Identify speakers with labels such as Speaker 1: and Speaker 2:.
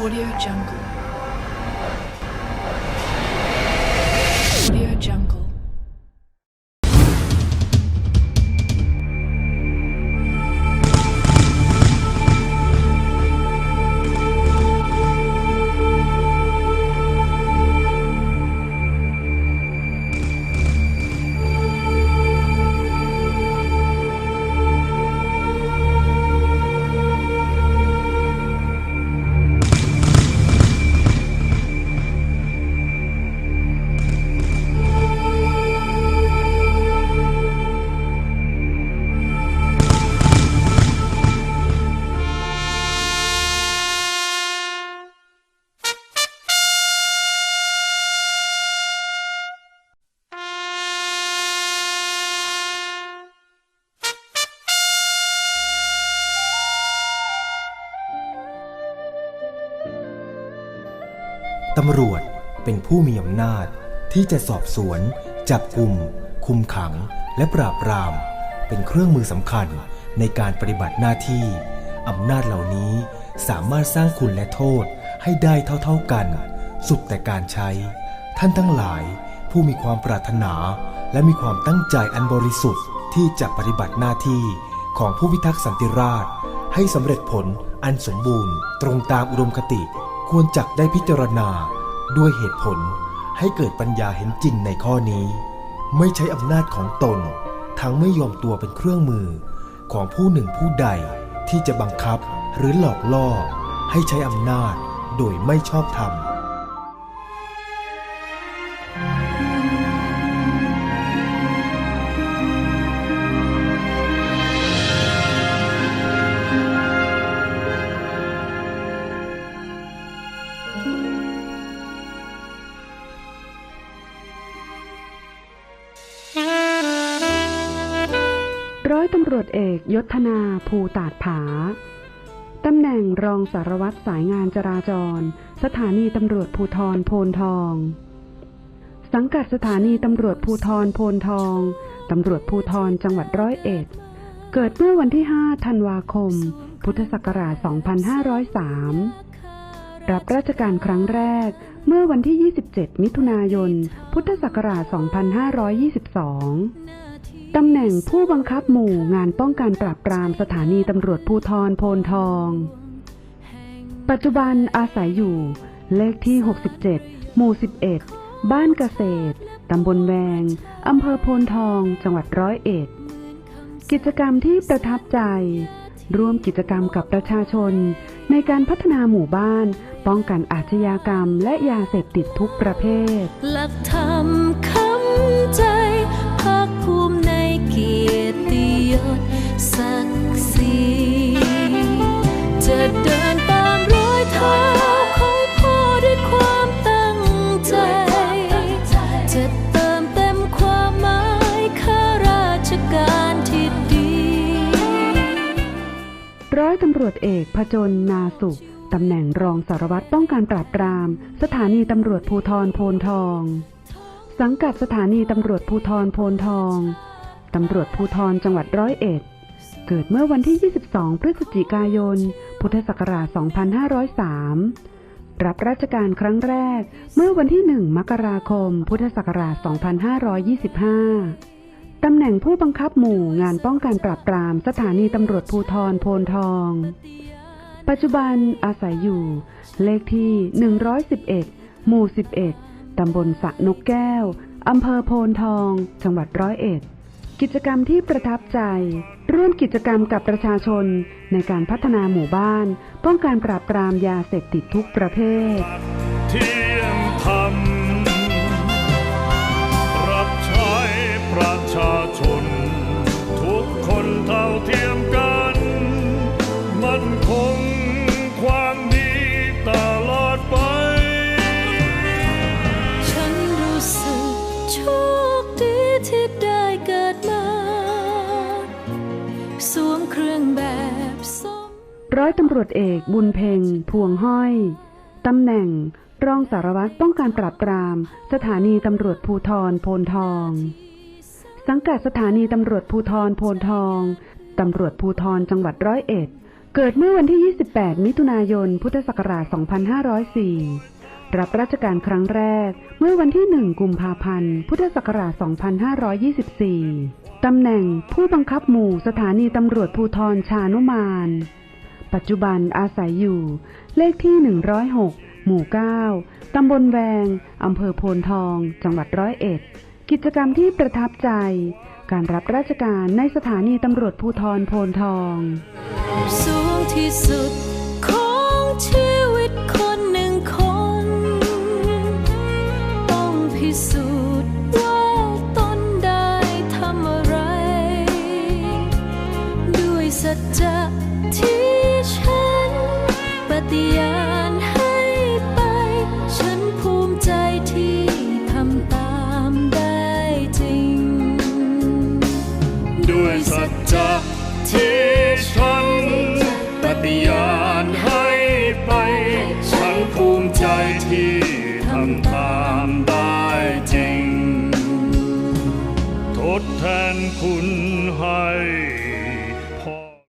Speaker 1: Audio Jungle.
Speaker 2: ตำรวจเป็นผู้มีอำนาจที่จะสอบสวน จับกลุ่ม คุมขัง และปราบปราม เป็นเครื่องมือสำคัญในการปฏิบัติหน้าที่ อำนาจเหล่านี้สามารถสร้างคุณและโทษให้ได้เท่าๆกัน สุดแต่การใช้ ท่านทั้งหลายผู้มีความปรารถนา และมีความตั้งใจอันบริสุทธิ์ที่จะปฏิบัติหน้าที่ของผู้พิทักษ์สันติราษฎร์ให้สำเร็จผลอันสมบูรณ์ ตรงตามอุดมคติ ควรจักได้พิจารณาด้วยเหตุผลให้เกิดปัญญาเห็นจริงในข้อนี้ ไม่ใช้อำนาจของตน ทั้งไม่ยอมตัวเป็นเครื่องมือของผู้หนึ่งผู้ใดที่จะบังคับหรือหลอกล่อ ให้ใช้อำนาจโดยไม่ชอบธรรม
Speaker 3: ร้อยตำรวจเอกยศธนาภูตาดผา ตำแหน่งรองสารวัตรสายงานจราจร สถานีตำรวจภูทรโพนทอง สังกัดสถานีตำรวจภูทรโพนทอง ตำรวจภูทรจังหวัดร้อยเอ็ด เกิดเมื่อวันที่ 5 ธันวาคม พุทธศักราช 2503 รับราชการครั้งแรกเมื่อวันที่ 27 มิถุนายน พุทธศักราช 2522ำแหน่งผู้บังคับหมู่งานป้องกันปราบปรามสถานีตำรวจภูทรโพนทอง ปัจจุบันอาศัยอยู่ เลขที่ 67 หมู่ 11 บ้านเกษตร ตำบลแวง อำเภอโพนทอง จังหวัดร้อยเอ็ด กิจกรรมที่ประทับใจ ร่วมกิจกรรมกับประชาชน ในการพัฒนาหมู่บ้าน ป้องกันอาชญากรรมและยาเสพติดทุกประเภท
Speaker 4: หลักธรรม ติยศศักดิ์ศรีจะเดินตามรอยเท้าของพ่อด้วยความตั้งใจ จะเติมเต็มความหมายข้าราชการที่ดี
Speaker 3: ร้อยตำรวจเอกพจนนาสุขตำแหน่งรองสารวัตรป้องกันปราบปราม สถานีตำรวจภูทรโพนทอง สังกัดสถานีตำรวจภูทรโพนทอง ตำรวจภูทรจังหวัดร้อยเอ็ด เกิดเมื่อวันที่ 22 พฤศจิกายน พุทธศักราช 2503 รับราชการครั้งแรกเมื่อวันที่ 1 มกราคม พุทธศักราช 2525 ตำแหน่งผู้บังคับหมู่งานป้องกันปราบปรามสถานีตำรวจภูทรโพนทอง ปัจจุบันอาศัยอยู่ เลขที่ 111 หมู่ 11 ตำบลสระนกแก้ว อำเภอโพนทอง จังหวัดร้อยเอ็ด กิจกรรมที่ประทับใจ ร่วมกิจกรรมกับประชาชนในการพัฒนาหมู่บ้าน ป้องกันปราบปรามยาเสพติดทุกประเภท
Speaker 5: เที่ยงธรรมรับใช้ประชาชน ทุกคนเท่าเทียมกันมัน
Speaker 4: ร้อ
Speaker 3: ยตำรวจเอกบุญเพ็งพวงห้อย ตำแหน่ง รองสารวัตรป้องกันปราบปราม สถานีตำรวจภูทรโพนทอง สังกัดสถานีตำรวจภูทรโพนทองตำรวจภูทรจังหวัดร้อยเอ็ด เกิดเมื่อวันที่ 28 มิถุนายน พุทธศักราช 2504 รับราชการครั้งแรก เมื่อวันที่ 1 กุมภาพันธ์ พุทธศักราช 2524 ตำแหน่งผู้บังคับหมู่สถานีตำรวจภูธรชานุมาน ปัจจุบันอาศัยอยู่ เลขที่ 106 หมู่ 9 ตำบลแวง อำเภอโพนทอง จังหวัดร้อยเอ็ด กิจกรรมที่ประทับใจ การรับราชการในสถานีตำรวจภูธรโพนทอง
Speaker 4: สูงที่สุดของชีวิตคนหนึ่งคน ต้องพิสูจน์ว่า
Speaker 5: ที่ทำตามได้จริง ทดแทนคุณให้